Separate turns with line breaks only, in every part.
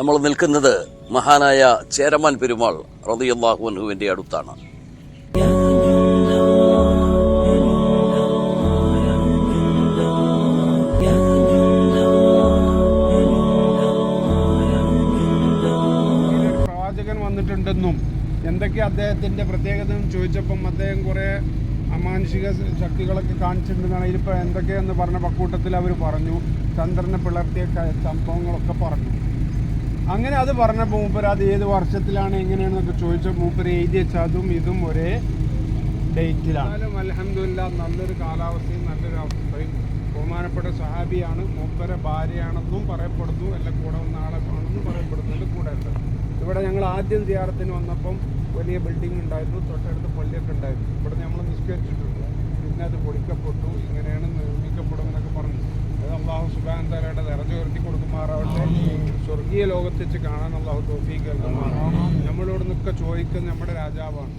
നമ്മൾ നിൽക്കുന്നത് മഹാനായ ചേരമാൻ പെരുമാൾ റതിയാഹുവിന്റെ അടുത്താണ്.
പ്രവാചകൻ വന്നിട്ടുണ്ടെന്നും എന്തൊക്കെ അദ്ദേഹത്തിന്റെ പ്രത്യേകത ചോദിച്ചപ്പം അദ്ദേഹം കുറെ അമാനുഷിക ശക്തികളൊക്കെ കാണിച്ചിട്ടുണ്ടെന്നാണ്. ഇതിപ്പോൾ എന്തൊക്കെയെന്ന് പറഞ്ഞ പക്കൂട്ടത്തിൽ അവർ പറഞ്ഞു. ചന്ദ്രനെ പിളർത്തിയ സംഭവങ്ങളൊക്കെ പറഞ്ഞു. അങ്ങനെ അത് പറഞ്ഞ മൂപ്പർ അത് ഏത് വർഷത്തിലാണ് എങ്ങനെയാണെന്നൊക്കെ ചോദിച്ച മൂപ്പർ എഴുതി വെച്ച അതും ഇതും ഒരേ ഡേറ്റിലാണ്. അലഹമില്ല നല്ലൊരു കാലാവസ്ഥയും നല്ലൊരു അവസ്ഥയും. ബഹുമാനപ്പെട്ട സഹാബിയാണ് മൂപ്പരെ ഭാര്യയാണെന്നും പറയപ്പെടുന്നു അല്ല കൂടെ വന്ന ആളാണെന്നും പറയപ്പെടുന്നു പറയപ്പെടുന്നുണ്ട് കൂടെ ഉണ്ട് ഇവിടെ ഞങ്ങൾ ആദ്യം സിയാറത്തിന് വന്നപ്പം വലിയ ബിൽഡിംഗ് ഉണ്ടായിരുന്നു തൊട്ടടുത്ത് പള്ളിയൊക്കെ ഉണ്ടായിരുന്നു. ഇവിടെ നമ്മൾ നിഷ്കരിച്ചിട്ടുണ്ട് പിന്നെ അത് പൊളിക്കപ്പെട്ടു ഇങ്ങനെയാണ് നിർമ്മിക്കപ്പെടും എന്നൊക്കെ പറഞ്ഞു. അള്ളാഹു സുബാൻ തലയുടെ നിറഞ്ഞു ഉയർത്തി കൊടുക്കുമാറാവട്ടെ സ്വർഗീയ ലോകത്ത് വെച്ച് കാണാൻ അള്ളാഹു തോഫീക്ക് നൽകുമാറാവട്ടെ. നമ്മളോട് നിൽക്കെ ചോദിക്കുന്ന നമ്മുടെ രാജാവാണ്.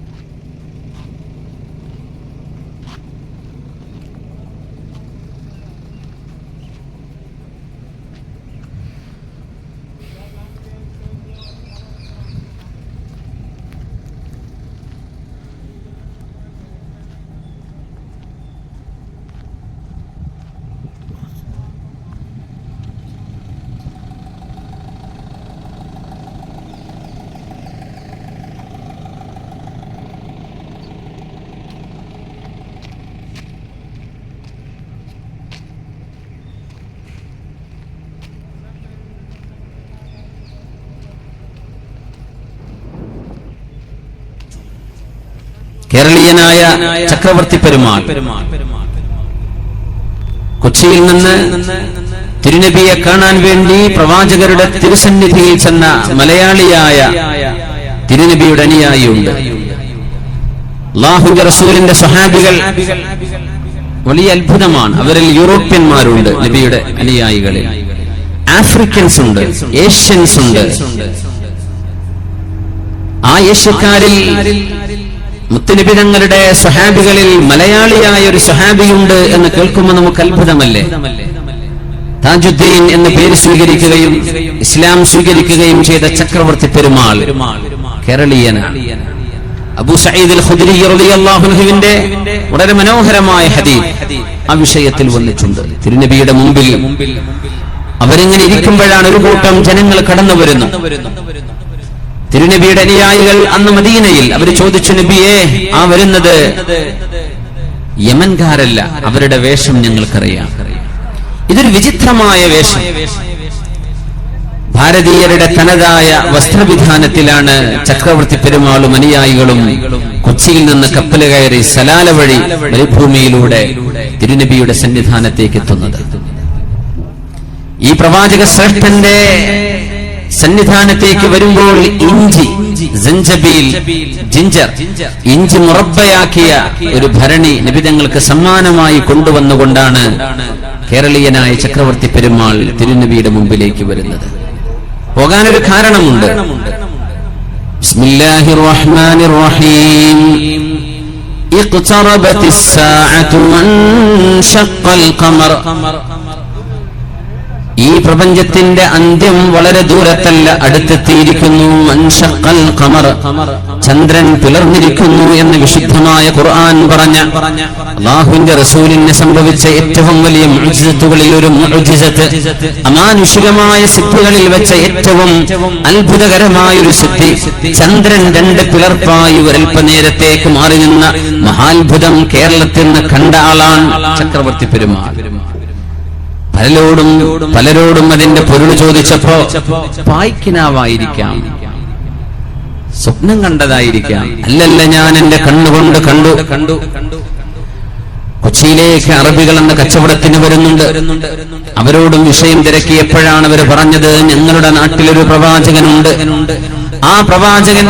കേരളീയനായ ചക്രവർത്തി പെരുമാൾ. കൊച്ചിയിൽ നിന്ന് തിരുനബിയെ കാണാൻ വേണ്ടി പ്രവാചകരുടെ തിരുസന്നിധിയിൽ ചെന്ന മലയാളിയായ തിരുനബിയുടെ അനുയായിയുണ്ട്. അള്ളാഹുന്റെ റസൂലിന്റെ സഹാബികൾ വലിയ അത്ഭുതമാണ്. അവരിൽ യൂറോപ്യന്മാരുണ്ട് നബിയുടെ അനുയായികളിൽ. ആഫ്രിക്കൻസ് ഉണ്ട് ഏഷ്യൻസ് ഉണ്ട്. ആ ഏഷ്യക്കാരിൽ മുത്തുനബി തങ്ങളുടെ സ്വഹാബികളിൽ മലയാളിയായ ഒരു സ്വഹാബിയുണ്ട് എന്ന് കേൾക്കുമ്പോൾ നമുക്ക് അത്ഭുതമല്ലേ? താജുദ്ദീൻ എന്ന് പേര് സ്വീകരിക്കുകയും ഇസ്ലാം സ്വീകരിക്കുകയും ചെയ്ത ചക്രവർത്തി പെരുമാൾ കേരളീയനാണ്. അബു സയ്യിദ് അൻഹുവിന്റെ വളരെ മനോഹരമായ ഹദീസ് ആ വിഷയത്തിൽ വന്നിട്ടുണ്ട്. തിരുനബിയുടെ മുമ്പിൽ അവരിങ്ങനെ ഇരിക്കുമ്പോഴാണ് ഒരു കൂട്ടം ജനങ്ങൾ കടന്നു വരുന്നു തിരുനബിയുടെ അനുയായികൾ അന്ന് മദീനയിൽ അവർ ചോദിച്ചു നബിയെ ആ വരുന്നത് യമൻകാരല്ല അവരുടെ വേഷം ഞങ്ങൾക്കറിയാം. ഇതൊരു വിചിത്രമായ വേഷം. ഭാരതീയരുടെ തനതായ വസ്ത്രവിധാനത്തിലാണ് ചക്രവർത്തി പെരുമാളും അനുയായികളും കൊച്ചിയിൽ നിന്ന് കപ്പൽ കയറി സലാല വഴി മരുഭൂമിയിലൂടെ തിരുനബിയുടെ സന്നിധാനത്തേക്ക് എത്തുന്നത്. ഈ പ്രവാചക ശ്രേഷ്ഠന്റെ സന്നിധാനത്തേക്ക് വരുമ്പോൾ ഇഞ്ചി സഞ്ചബീൽ ജിഞ്ചർ ഇഞ്ചി മുറബയാക്കിയ ഒരു ഭരണി നിബിതങ്ങൾക്ക് സമ്മാനമായി കൊണ്ടുവന്നുകൊണ്ടാണ് കേരളീയനായ ചക്രവർത്തി പെരുമാൾ തിരുനബിയുടെ മുമ്പിലേക്ക് വരുന്നത് പോകാനൊരു കാരണമുണ്ട് ബിസ്മില്ലാഹിർ റഹ്മാനിർ റഹീം اقتربت الساعة وانشق القمر ഈ പ്രപഞ്ചത്തിന്റെ അന്ത്യം വളരെ ദൂരത്തല്ല അടുത്തെത്തിയിരിക്കുന്നു. ചന്ദ്രൻ പിളർന്നിരിക്കുന്നു എന്ന് വിശുദ്ധമായ ഖുർആൻ പറഞ്ഞ അള്ളാഹുവിന്റെ റസൂലിന് സംഭവിച്ച ഏറ്റവും വലിയ ഒരു മുഅ്ജിസത്ത് അമാനുഷികമായ സിദ്ധികളിൽ വെച്ച ഏറ്റവും അത്ഭുതകരമായ ഒരു സിദ്ധി ചന്ദ്രൻ രണ്ട് പിളർപ്പായി ഒരൽപ്പനേരത്തേക്ക് മാറി നിന്ന മഹാത്ഭുതം കേരളത്തിൽ നിന്ന് കണ്ട ആളാണ് ചക്രവർത്തി പെരുമാൾ. പലരോടും പലരോടും അതിന്റെ പൊരുൾ ചോദിച്ചപ്പോ പായ്ക്കിനാവായിരിക്കാം. സ്വപ്നം കണ്ടതായിരിക്കാം. അല്ലല്ല ഞാൻ എന്റെ കണ്ണുകൊണ്ട് കണ്ടു. കണ്ടു. കണ്ടു കൊച്ചിയിലേക്ക് അറബികൾ എന്ന കച്ചവടത്തിന് വരുന്നുണ്ട്. അവരോടും വിഷയം തിരക്കിയപ്പോഴാണ് അവർ പറഞ്ഞത് ഞങ്ങളുടെ നാട്ടിലൊരു പ്രവാചകനുണ്ട്. ആ പ്രവാചകൻ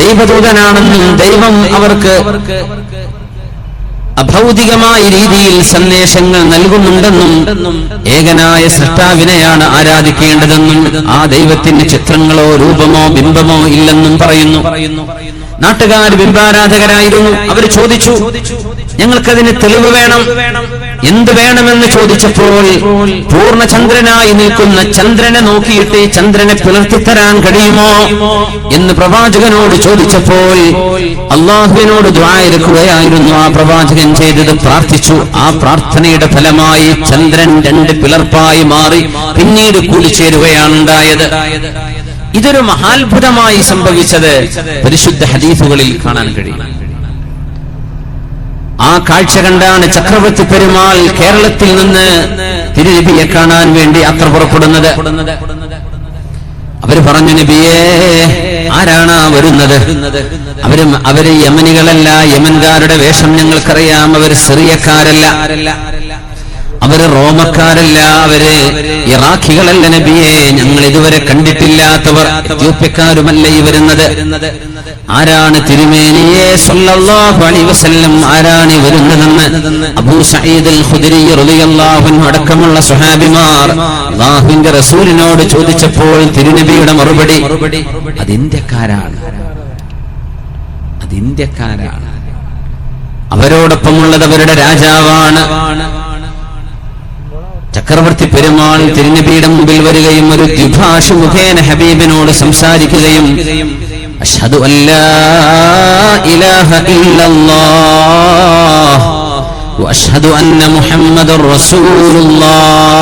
ദൈവദൂതനാണെന്നും ദൈവം അവർക്ക് അഭൗതികമായ രീതിയിൽ സന്ദേശങ്ങൾ നൽകുന്നുണ്ടെന്നും ഏകനായ സൃഷ്ടാവിനെയാണ് ആരാധിക്കേണ്ടതെന്നും ആ ദൈവത്തിന്റെ ചിത്രങ്ങളോ രൂപമോ ബിംബമോ ഇല്ലെന്നും പറയുന്നു. നാട്ടുകാർ ബിംബാരാധകരായിരുന്നു. അവർ ചോദിച്ചു ഞങ്ങൾക്കതിന് തെളിവ് വേണം. എന്ത് വേണമെന്ന് ചോദിച്ചപ്പോൾ പൂർണചന്ദ്രനായി നിൽക്കുന്ന ചന്ദ്രനെ നോക്കിയിട്ട് ചന്ദ്രനെ പുലർത്തിത്തരാൻ കഴിയുമോ എന്ന് പ്രവാചകനോട് ചോദിച്ചപ്പോൾ അള്ളാഹുവിനോട് ദ്വായരക്കുകയായിരുന്നു ആ പ്രവാചകൻ ചെയ്തത് പ്രാർത്ഥിച്ചു. ആ പ്രാർത്ഥനയുടെ ഫലമായി ചന്ദ്രൻ രണ്ട് പിളർപ്പായി മാറി പിന്നീട് കൂടിച്ചേരുകയാണ് ഉണ്ടായത്. ഇതൊരു മഹാത്ഭുതമായി സംഭവിച്ചത് പരിശുദ്ധ ഹദീഫുകളിൽ കാണാൻ കഴിയും. ആ കാഴ്ച കണ്ടാണ് ചക്രവർത്തി പെരുമാൾ കേരളത്തിൽ നിന്ന് തിരുനബിയെ കാണാൻ വേണ്ടി യാത്ര പുറപ്പെടുന്നത്. അവർ പറഞ്ഞു നബിയേ ആരാണ് വരുന്നത്? അവർ അവർ യമനികളല്ല യമൻകാരുടെ വേഷം ഞങ്ങൾക്കറിയാം അവർ സിറിയക്കാരല്ല. അവർ റോമക്കാരല്ല അവർ ഇറാഖികളല്ല നബിയെ. ഞങ്ങൾ ഇതുവരെ കണ്ടിട്ടില്ലാത്തവർ എത്യോപ്യക്കാരുമല്ല ഈ വരുന്നത്. ആരാണ് തിരുമേനിയെ സല്ലല്ലാഹു അലൈഹി വസല്ലം ആരാണ് വരുന്നതെന്ന്? അബൂ സഈദ് ഖുദരി റളിയല്ലാഹു അടക്കമുള്ള സ്വഹാബിമാർ അല്ലാഹുവിന്റെ റസൂലിനോട് ചോദിച്ചപ്പോൾ തിരുനബിയുടെ മറുപടി അത് ഇന്ത്യക്കാരാണ്. അത് ഇന്ത്യക്കാരാണ്. അവരോടൊപ്പമുള്ളത് അവരുടെ രാജാവാണ്. ചക്രവർത്തി പെരുമാൾ തിരുനബിയുടെ മുമ്പിൽ വരികയും ഒരു ദ്വിഭാഷ മുഖേന ഹബീബിനോട് സംസാരിക്കുകയും വഅഷ്ഹദു അന്ന മുഹമ്മദുർ റസൂലുള്ളാഹ്.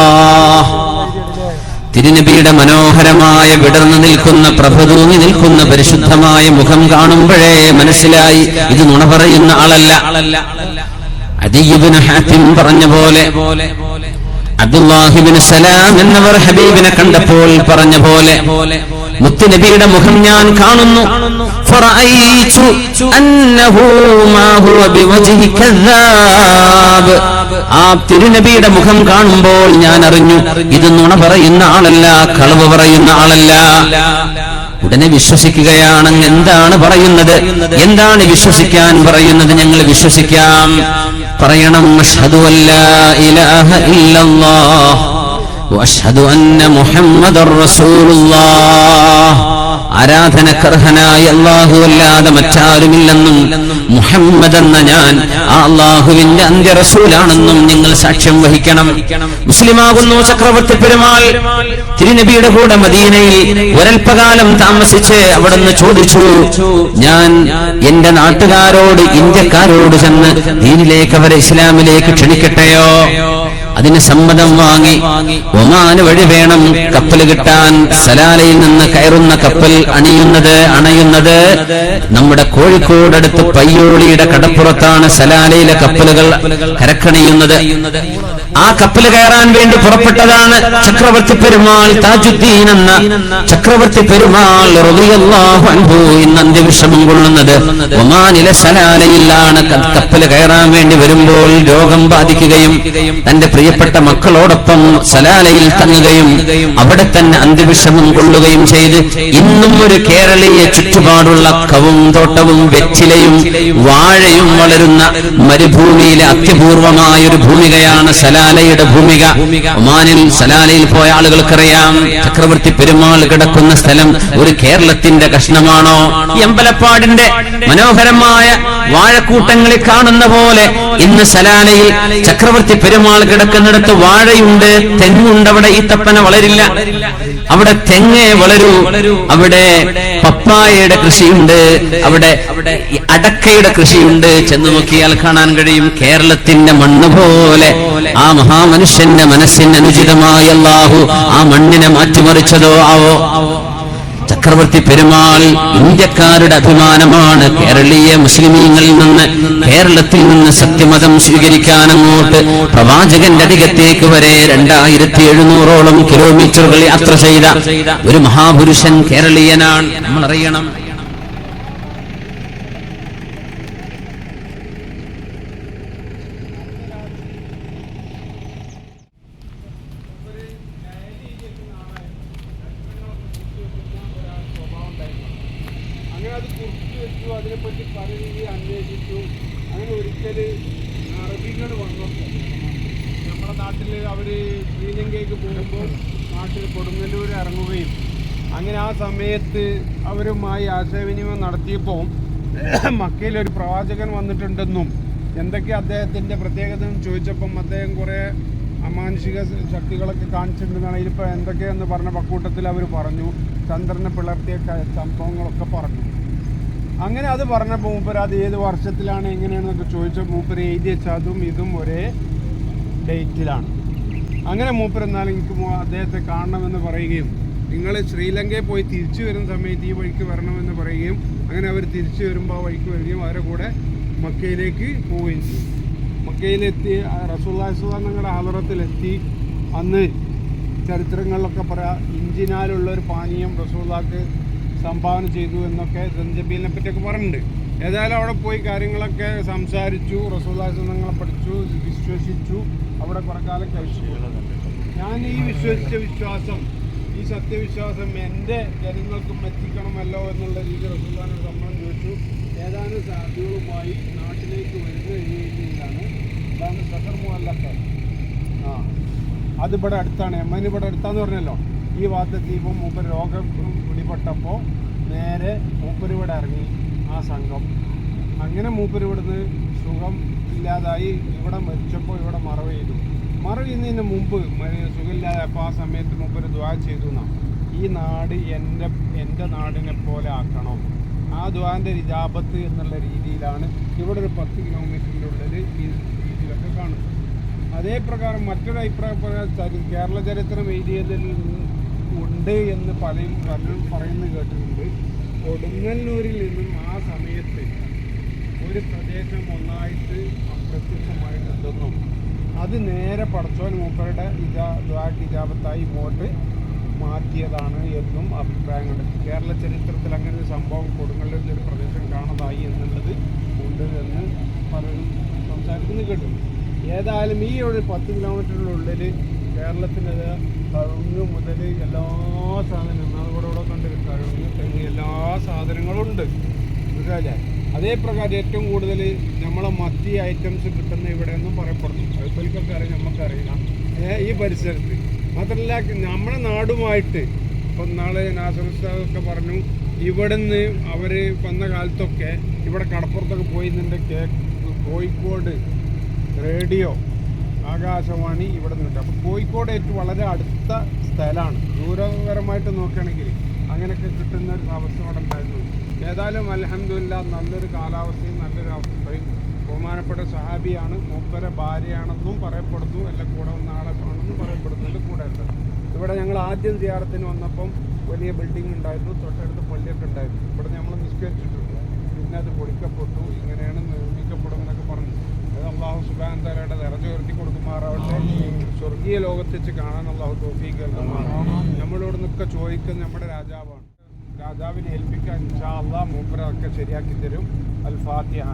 തിരുനബിയുടെ മനോഹരമായ വിടർന്നു നിൽക്കുന്ന പ്രഭതൂങ്ങി നിൽക്കുന്ന പരിശുദ്ധമായ മുഖം കാണുമ്പോഴേ മനസ്സിലായി ഇത് നുണ പറയുന്ന ആളല്ല. അദീബിന് ഹാത്തിം പറഞ്ഞ പോലെ അബ്ദുല്ലാഹിബിന് സലാം എന്നവർ ഹബീബിനെ കണ്ടപ്പോൾ പറഞ്ഞ പോലെ മുത്തുനബിയുടെ മുഖം ഞാൻ കാണുന്നു. ആ തിരുനബിയുടെ മുഖം കാണുമ്പോൾ ഞാൻ അറിഞ്ഞു ഇത് നുണ പറയുന്ന ആളല്ല കളവ് പറയുന്ന ആളല്ല. ഉടനെ വിശ്വസിക്കുകയാണ് എന്താണ് പറയുന്നത്? എന്താണ് വിശ്വസിക്കാൻ പറയുന്നത്? ഞങ്ങൾ വിശ്വസിക്കാം. പറയണം ഇലാഹ ഇല്ലല്ലാഹ്. വഅഷ്ഹദു അന്ന മുഹമ്മദർ الله ആരാധനക്കർഹനായ അള്ളാഹു അല്ലാതെ മറ്റാരുമില്ലെന്നും മുഹമ്മദ് എന്ന ഞാൻ ആ അള്ളാഹുവിന്റെ അന്ത്യറസൂലാണെന്നും നിങ്ങൾ സാക്ഷ്യം വഹിക്കണം. മുസ്ലിമാകുന്നു ചക്രവർത്തി പെരുമാൾ. തിരുനബിയുടെ കൂടെ മദീനയിൽ ഒരൽപ്പകാലം താമസിച്ച് അവിടുന്ന് ചോദിച്ചു ഞാൻ എന്റെ നാട്ടുകാരോട് ഇന്ത്യക്കാരോട് ചെന്ന് ദീനിലേക്ക് അവരെ ഇസ്ലാമിലേക്ക് ക്ഷണിക്കട്ടെയോ? അതിന് സമ്മതം വാങ്ങി ഒമാന് വഴി വേണം കപ്പൽ കിട്ടാൻ. സലാലയിൽ നിന്ന് കയറുന്ന കപ്പൽ അണിയുന്നത് അണയുന്നത്. നമ്മുടെ കോഴിക്കോടടുത്ത് പയ്യോളിയുടെ കടപ്പുറത്താണ് സലാലയിലെ കപ്പലുകൾ കരക്കണിയുന്നത്. ആ കപ്പൽ കയറാൻ വേണ്ടി പുറപ്പെട്ടതാണ് ചക്രവർത്തി പെരുമാൾ താജുദ്ദീൻ എന്ന ചക്രവർത്തി പെരുമാൾ ഇന്ന് അന്ത്യവിഷമം കൊള്ളുന്നത്. ഒമാനിലെ സലാലയിലാണ്. കപ്പൽ കയറാൻ വേണ്ടി വരുമ്പോൾ രോഗം ബാധിക്കുകയും തന്റെ പ്രിയപ്പെട്ട മക്കളോടൊപ്പം സലാലയിൽ തങ്ങുകയും അവിടെ തന്നെ അന്ത്യവിഷമം കൊള്ളുകയും ചെയ്ത് ഇന്നും ഒരു കേരളീയ ചുറ്റുപാടുള്ള കവും തോട്ടവും വെച്ചിലയും വാഴയും വളരുന്ന മരുഭൂമിയിലെ അത്യപൂർവമായ ഒരു ഭൂമികയാണ് സലാലയുടെ ഭൂമിക. ഒമാനിൽ സലാലയിൽ പോയ ആളുകൾക്കറിയാം. ചക്രവർത്തി പെരുമാൾ കിടക്കുന്ന സ്ഥലം ഒരു കേരളത്തിന്റെ കഷ്ണമാണോ? ഈ അമ്പലപ്പാടിന്റെ മനോഹരമായ വാഴക്കൂട്ടങ്ങളിൽ കാണുന്ന പോലെ ഇന്ന് സലാലയിൽ ചക്രവർത്തി പെരുമാൾ കിടക്കുന്നിടത്ത് വാഴയുണ്ട് തെങ്ങുണ്ട്. അവിടെ തപ്പന വളരില്ല. അവിടെ തെങ്ങേ വളരൂ. അവിടെ പപ്പായയുടെ കൃഷിയുണ്ട്. അവിടെ അടക്കയുടെ കൃഷിയുണ്ട്. ചെന്ന് നോക്കിയാൽ കാണാൻ കഴിയും കേരളത്തിന്റെ മണ്ണ് പോലെ ആ മഹാമനുഷ്യന്റെ മനസ്സിന് അനുചിതമായ അല്ലാഹു ആ മണ്ണിനെ മാറ്റിമറിച്ചതോ ആവോ? ചക്രവർത്തി പെരുമാൾ ഇന്ത്യക്കാരുടെ അഭിമാനമാണ് കേരളീയ മുസ്ലിമീങ്ങളിൽ നിന്ന് കേരളത്തിൽ നിന്ന് സത്യമതം സ്വീകരിക്കാൻ അങ്ങോട്ട് പ്രവാചകന്റെ അധികത്തേക്ക് വരെ രണ്ടായിരത്തി എഴുന്നൂറോളം കിലോമീറ്ററുകൾ യാത്ര ചെയ്ത ഒരു മഹാപുരുഷൻ കേരളീയനാണ്. നമ്മൾ അറിയണം
അങ്ങനെ അത് കുറിച്ച് വെച്ചു അതിനെപ്പറ്റി പല രീതിയിൽ അന്വേഷിച്ചു അങ്ങനെ ഒരിക്കൽ അറബികൾ വന്നപ്പോൾ നമ്മുടെ നാട്ടിൽ അവർ ശ്രീലങ്കയ്ക്ക് പോകുമ്പോൾ നാട്ടിൽ കൊടുങ്ങല്ലൂർ ഇറങ്ങുകയും അങ്ങനെ ആ സമയത്ത് അവരുമായി ആശയവിനിമയം നടത്തിയപ്പോൾ മക്കയിൽ ഒരു പ്രവാചകൻ വന്നിട്ടുണ്ടെന്നും എന്തൊക്കെ അദ്ദേഹത്തിന്റെ പ്രത്യേകത എന്ന് ചോദിച്ചപ്പം അദ്ദേഹം കുറേ അമാനുഷിക ശക്തികളൊക്കെ കാണിച്ചിട്ടുണ്ടെന്നാണ്. ഇതിപ്പോൾ എന്തൊക്കെയെന്ന് പറഞ്ഞ പക്കൂട്ടത്തിൽ അവർ പറഞ്ഞു. ചന്ദ്രനെ പിളർത്തിയ സംഭവങ്ങളൊക്കെ പറഞ്ഞു. അങ്ങനെ അത് പറഞ്ഞപ്പോൾ മൂപ്പർ അത് ഏത് വർഷത്തിലാണ് എങ്ങനെയാണെന്നൊക്കെ ചോദിച്ച മൂപ്പർ എഴുതി വെച്ച അതും ഇതും ഒരേ ഡേറ്റിലാണ്. അങ്ങനെ മൂപ്പർ എന്നാലും എനിക്ക് അദ്ദേഹത്തെ കാണണമെന്ന് പറയുകയും നിങ്ങൾ ശ്രീലങ്കയിൽ പോയി തിരിച്ചു വരുന്ന സമയത്ത് ഈ വഴിക്ക് വരണമെന്ന് പറയുകയും അങ്ങനെ അവർ തിരിച്ചു വരുമ്പോൾ ആ വഴിക്ക് വരികയും അവരെ കൂടെ മക്കയിലേക്ക് പോവുകയും ചെയ്തു. മക്കയിലെത്തി റസൂല്ലാസ്വ നിങ്ങളുടെ ഹലറത്തിലെത്തി അന്ന് ചരിത്രങ്ങളിലൊക്കെ പറയാം ഇഞ്ചിനാലുള്ള ഒരു പാനീയം റസൂല്ലാക്ക് സംഭാവന ചെയ്തു എന്നൊക്കെ സഞ്ജബീലിനെ പറ്റിയൊക്കെ പറഞ്ഞിട്ടുണ്ട്. ഏതായാലും അവിടെ പോയി കാര്യങ്ങളൊക്കെ സംസാരിച്ചു റസൂല്ലാസ്വങ്ങളെ പഠിച്ചു വിശ്വസിച്ചു. അവിടെ കുറെ കാലം കഴിച്ചു ഞാൻ ഈ വിശ്വസിച്ച വിശ്വാസം ഈ സത്യവിശ്വാസം എന്റെ ജനങ്ങൾക്കും എത്തിക്കണമല്ലോ എന്നുള്ള രീതിയിൽ റസൂൽ സമ്മതം ചോദിച്ചു. ഏതാനും സാധ്യതകളുമായി നാട്ടിലേക്ക് വരുന്ന രീതിയിലാണ് അതാണ് സഫർ മുല്ലൊക്കെ ആ അതിവിടെ അടുത്താണ്. യമൻ ഇവിടെ അടുത്താന്ന് പറഞ്ഞല്ലോ. ഈ വാർത്ത ദീപം മൂപ്പർ രോഗം പിടിപെട്ടപ്പോൾ നേരെ മൂപ്പർ ഇവിടെ ഇറങ്ങി ആ സംഘം. അങ്ങനെ മൂപ്പർ ഇവിടുന്ന് സുഖം ഇല്ലാതായി ഇവിടെ മരിച്ചപ്പോൾ ഇവിടെ മറവ് ചെയ്തു. മറവ് ചെയ്യുന്നതിന് മുമ്പ് സുഖമില്ലാതെ അപ്പോൾ ആ സമയത്ത് മുമ്പ് ഒരു ദ്വാ ചെയ്തു നാം ഈ നാട് എന്റെ എന്റെ നാടിനെ പോലെ ആക്കണം. ആ ദ്വാന്റെ ഇജാബത്ത് എന്നുള്ള രീതിയിലാണ് ഇവിടെ ഒരു പത്ത് കിലോമീറ്ററിന്റെ ഉള്ളിൽ ഈ രീതിയിലൊക്കെ കാണുന്നത്. അതേ പ്രകാരം മറ്റൊരു അഭിപ്രായം പറയാൻ കേരള ചരിത്രം എഴുതിയതിൽ ഉണ്ട് എന്ന് പലരും പലരും പറയുന്നത് കേട്ടിട്ടുണ്ട്. കൊടുങ്ങല്ലൂരിൽ നിന്നും ആ സമയത്ത് ഒരു പ്രദേശം ഒന്നായിട്ട് അപ്രത്യക്ഷമായിട്ടുണ്ടെന്നും അത് നേരെ പടച്ചോൻ മൂപ്പരുടെ ഇജാ ദ്വാക്ക് ഇജാബത്തായി ഇങ്ങോട്ട് മാറ്റിയതാണ് എന്നും അഭിപ്രായങ്ങളുണ്ട്. കേരള ചരിത്രത്തിൽ അങ്ങനെ ഒരു സംഭവം കൊടുങ്ങല്ലൂരിൽ ഒരു പ്രദേശം കാണാതായി എന്നുള്ളത് ഉണ്ട് എന്ന് പലരും സംസാരിക്കുന്നത് കേട്ടു ഏതായാലും ഈ ഒരു പത്ത് കിലോമീറ്ററിനുള്ളിൽ കേരളത്തിന്റെ കഴുങ്ങ് മുതൽ എല്ലാ സാധനവും നാളുകൂടെ ഇവിടെ കണ്ടൊരു കഴുങ്ങ് തെങ്ങ് എല്ലാ സാധനങ്ങളും ഉണ്ട്. മനസ്സിലായില്ലേ അതേ പ്രകാരം ഏറ്റവും കൂടുതൽ നമ്മളെ മത്തി ഐറ്റംസ് കിട്ടുന്ന ഇവിടെ ഇവിടെയൊന്നും പറയപ്പെടുന്നു. അറിയാം നമുക്കറിയില്ല. ഈ പരിസരത്ത്. മാത്രമല്ല നമ്മുടെ നാടുമായിട്ട് ഇപ്പം നാളെ നാസർ പറഞ്ഞു ഇവിടുന്ന് അവർ വന്ന കാലത്തൊക്കെ ഇവിടെ കടപ്പുറത്തൊക്കെ പോയി കേ കോഴിക്കോട് റേഡിയോ ആകാശവാണി ഇവിടെ നിന്നുണ്ട് അപ്പോൾ കോഴിക്കോട് ഏറ്റവും വളരെ അടുത്ത സ്ഥലമാണ്. ദൂരപരമായിട്ട് നോക്കുകയാണെങ്കിൽ അങ്ങനെയൊക്കെ കിട്ടുന്ന ഒരു അവസ്ഥ അവിടെ ഉണ്ടായിരുന്നു. ഏതായാലും അലഹമില്ല നല്ലൊരു കാലാവസ്ഥയും നല്ലൊരു അവസ്ഥയും. ബഹുമാനപ്പെട്ട സഹാബിയാണ് മൂപ്പര ഭാര്യയാണെന്നും പറയപ്പെടുന്നു. അല്ല കൂടെ വന്ന ആളെ ആണെന്നും പറയപ്പെടുന്നതിൽ കൂടെ ഉണ്ട്. ഇവിടെ ഞങ്ങൾ ആദ്യം സിയാറത്തിന് വന്നപ്പം വലിയ ബിൽഡിംഗ് ഉണ്ടായിരുന്നു. തൊട്ടടുത്ത് പള്ളിയൊക്കെ ഉണ്ടായിരുന്നു. ഇവിടെ നമ്മൾ നിഷ്കരിച്ചിട്ടുണ്ട് പിന്നെ അത് പൊളിക്കപ്പെട്ടു. ഇങ്ങനെയാണ് നിർമ്മിക്കപ്പെടും എന്നൊക്കെ പറഞ്ഞു. അത് അള്ളാഹു സുബാൻ നിറഞ്ഞ ഉയർത്തി കൊടുക്കുമാറാവട്ടെ. സ്വർഗീയ ലോകത്ത് വെച്ച് കാണാൻ അള്ളാഹു തോഫീക്ക് നമ്മളോട് നിൽക്കെ ചോദിക്കുന്ന നമ്മുടെ രാജാവാണ് രാജാവിനെ ഏൽപ്പിക്കാൻ ഇൻഷാ അള്ളാഹ് മൂപ്പരൊക്കെ ശരിയാക്കി തരും അൽ ഫാത്തിഹ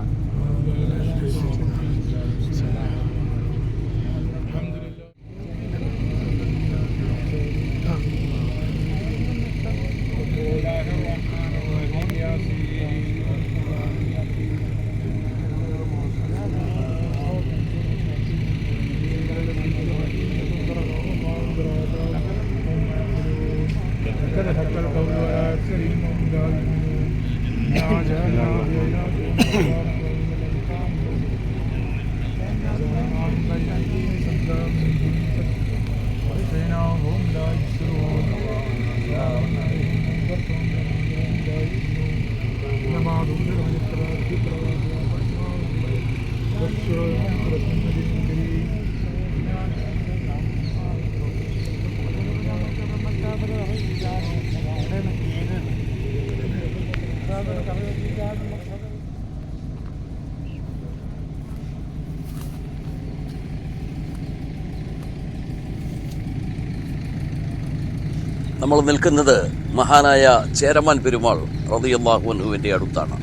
നമ്മൾ നിൽക്കുന്നത് മഹാനായ ചേരമാൻ പെരുമാൾ റതിയല്ലാഹുവിന്റെ അടുത്താണ്.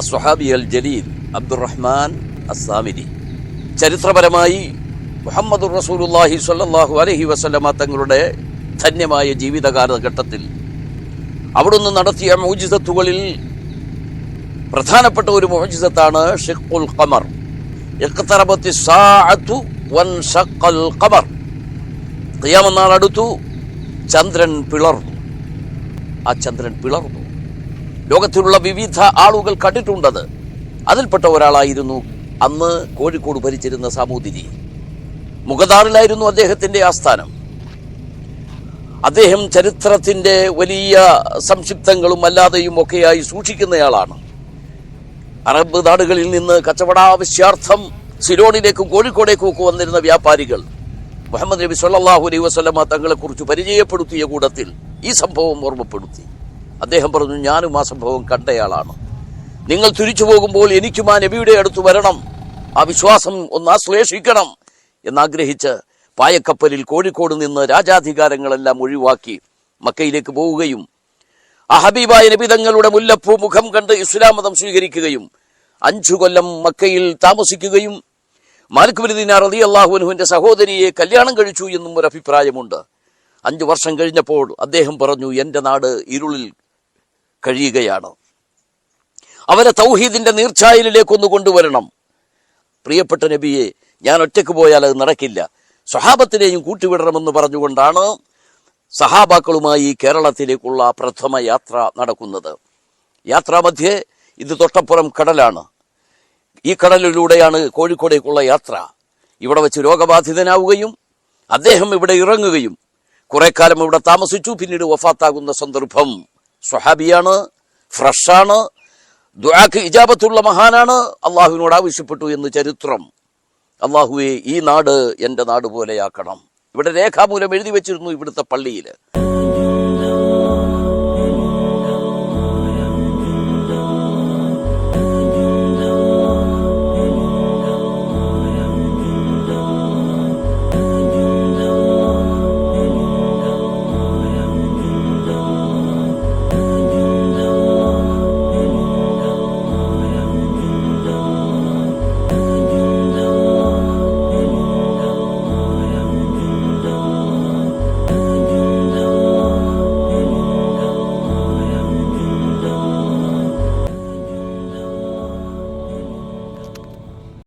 അസ്വഹാബി അൽ ജലീൽ അബ്ദുറഹ്മാൻ അസ്സാമിരി. ചരിത്രപരമായി മുഹമ്മദ് റസൂലുല്ലാഹി സ്വല്ലല്ലാഹു അലഹി വസ്ലമ തങ്ങളുടെ ധന്യമായ ജീവിത കാലഘട്ടത്തിൽ അവിടുന്ന് നടത്തിയ മോജിസത്തുകളിൽ പ്രധാനപ്പെട്ട ഒരു മോചിതത്താണ് ഷിഖുൽ ഖമർ. ഇഖ്തറബത്തി സാഅത്തു വൻഷഖൽ ഖമർ. ഖിയാമത്ത് നാൾ അടുത്തു ചന്ദ്രൻ പിളർന്നു. ആ ചന്ദ്രൻ പിളർന്നു. ലോകത്തിലുള്ള വിവിധ ആളുകൾ കണ്ടിട്ടുണ്ടത്. അതിൽപ്പെട്ട ഒരാളായിരുന്നു അന്ന് കോഴിക്കോട് ഭരിച്ചിരുന്ന സാമൂതിരി. മുഖദാറിലായിരുന്നു അദ്ദേഹത്തിന്റെ ആസ്ഥാനം. അദ്ദേഹം ചരിത്രത്തിന്റെ വലിയ സംക്ഷിപ്തങ്ങളും അല്ലാതെയും ഒക്കെയായി സൂക്ഷിക്കുന്നയാളാണ്. അറബ് നാടുകളിൽ നിന്ന് കച്ചവടാവശ്യാർത്ഥം സിലോണിലേക്കും കോഴിക്കോടേക്കും ഒക്കെ വന്നിരുന്ന വ്യാപാരികൾ മുഹമ്മദ് നബി സല്ലാഹു അലൈഹി വസല്ലമ തങ്ങളെ കുറിച്ച് പരിചയപ്പെടുത്തിയ കൂടത്തിൽ ഈ സംഭവം ഓർമ്മപ്പെടുത്തി. അദ്ദേഹം പറഞ്ഞു ഞാനും ആ സംഭവം കണ്ടയാളാണ്. നിങ്ങൾ തിരിച്ചു പോകുമ്പോൾ എനിക്കും ആ നബിയുടെ അടുത്ത് വരണം. ആ വിശ്വാസം ഒന്ന് ആശ്ലേഷിക്കണം. എന്നാഗ്രഹിച്ച് പായക്കപ്പലിൽ കോഴിക്കോട് നിന്ന് രാജാധികാരങ്ങളെല്ലാം ഒഴിവാക്കി മക്കയിലേക്ക് പോവുകയും ആ ഹബീബായ നബി തങ്ങളുടെ മുല്ലപ്പൂ മുഖം കണ്ട് ഇസ്ലാം മതം സ്വീകരിക്കുകയും അഞ്ചു കൊല്ലം മക്കയിൽ താമസിക്കുകയും മാലിക് ബിൻ അലി അള്ളാഹുനുവിന്റെ സഹോദരിയെ കല്യാണം കഴിച്ചു എന്നും ഒരു അഭിപ്രായമുണ്ട്. അഞ്ചു വർഷം കഴിഞ്ഞപ്പോൾ അദ്ദേഹം പറഞ്ഞു എന്റെ നാട് ഇരുളിൽ കഴിയുകയാണ്. അവരെ തൗഹീദിന്റെ നീർച്ചായലിലേക്കൊന്ന് കൊണ്ടുവരണം. പ്രിയപ്പെട്ട നബിയെ ഞാൻ ഒറ്റയ്ക്ക് പോയാൽ അത് നടക്കില്ല. സ്വഹാബത്തിനെയും കൂട്ടിവിടണമെന്ന് പറഞ്ഞുകൊണ്ടാണ് സഹാബാക്കളുമായി കേരളത്തിലേക്കുള്ള പ്രഥമ യാത്ര നടക്കുന്നത്. യാത്രാമധ്യേ ഇത് തൊട്ടപ്പുറം കടലാണ്. ഈ കടലിലൂടെയാണ് കോഴിക്കോടേക്കുള്ള യാത്ര. ഇവിടെ വെച്ച് രോഗബാധിതനാവുകയും അദ്ദേഹം ഇവിടെ ഇറങ്ങുകയും കുറെ കാലം ഇവിടെ താമസിച്ചു പിന്നീട് വഫാത്താകുന്ന സന്ദർഭം. സ്വഹാബിയാണ് ഫ്രഷാണ് ദുആക്ക് ഇജാബത്തുള്ള മഹാനാണ്. അള്ളാഹുവിനോട് ആവശ്യപ്പെട്ടു എന്ന് ചരിത്രം. അള്ളാഹുവെ ഈ നാട് എന്റെ നാട് പോലെയാക്കണം. ഇവിടെ രേഖാമൂലം എഴുതി വെച്ചിരുന്നു ഇവിടുത്തെ പള്ളിയിൽ